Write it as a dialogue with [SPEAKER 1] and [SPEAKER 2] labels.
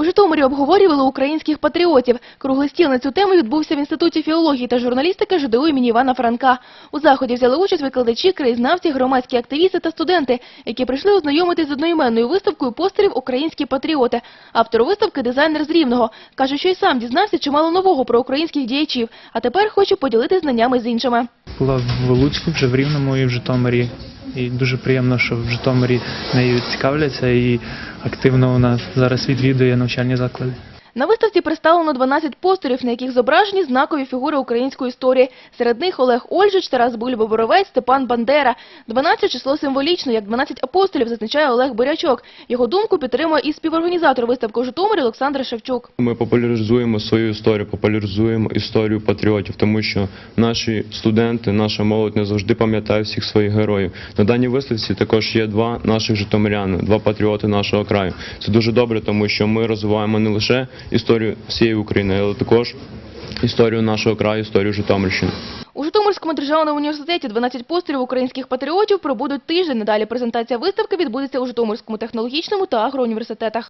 [SPEAKER 1] У Житомирі обговорювали українських патріотів. Круглий стіл на цю тему відбувся в Інституті філології та журналістики ЖДУ імені Івана Франка. У заході взяли участь викладачі, краєзнавці, громадські активісти та студенти, які прийшли ознайомитись з одноіменною виставкою постерів «Українські патріоти». Автор виставки – дизайнер з Рівного. Каже, що й сам дізнався чимало нового про українських діячів, а тепер хоче поділитись знаннями з іншими.
[SPEAKER 2] Була в Луцьку, вже в Рівному і в Житомирі. І дуже приємно, що в Житомирі нею цікавляться і активно вона зараз відвідує навчальні заклади.
[SPEAKER 1] На виставці представлено 12 постерів, на яких зображені знакові фігури української історії. Серед них Олег Ольжич, Тарас Бульба-Боровець, Степан Бандера. 12 – число символічно, як 12 апостолів, зазначає Олег Бурячок. Його думку підтримує і співорганізатор виставки у Житомирі Олександр Шевчук.
[SPEAKER 3] Ми популяризуємо свою історію, популяризуємо історію патріотів, тому що наші студенти, наша молодь не завжди пам'ятає всіх своїх героїв. На даній виставці також є два наших житомиряни, два патріоти нашого краю. Це дуже добре, тому що ми розвиваємо не лише історію всієї України, але також історію нашого краю, історію Житомирщини.
[SPEAKER 1] У Житомирському державному університеті 12 пострілів українських патріотів пробудуть тиждень. Надалі презентація виставки відбудеться у Житомирському технологічному та агроуніверситетах.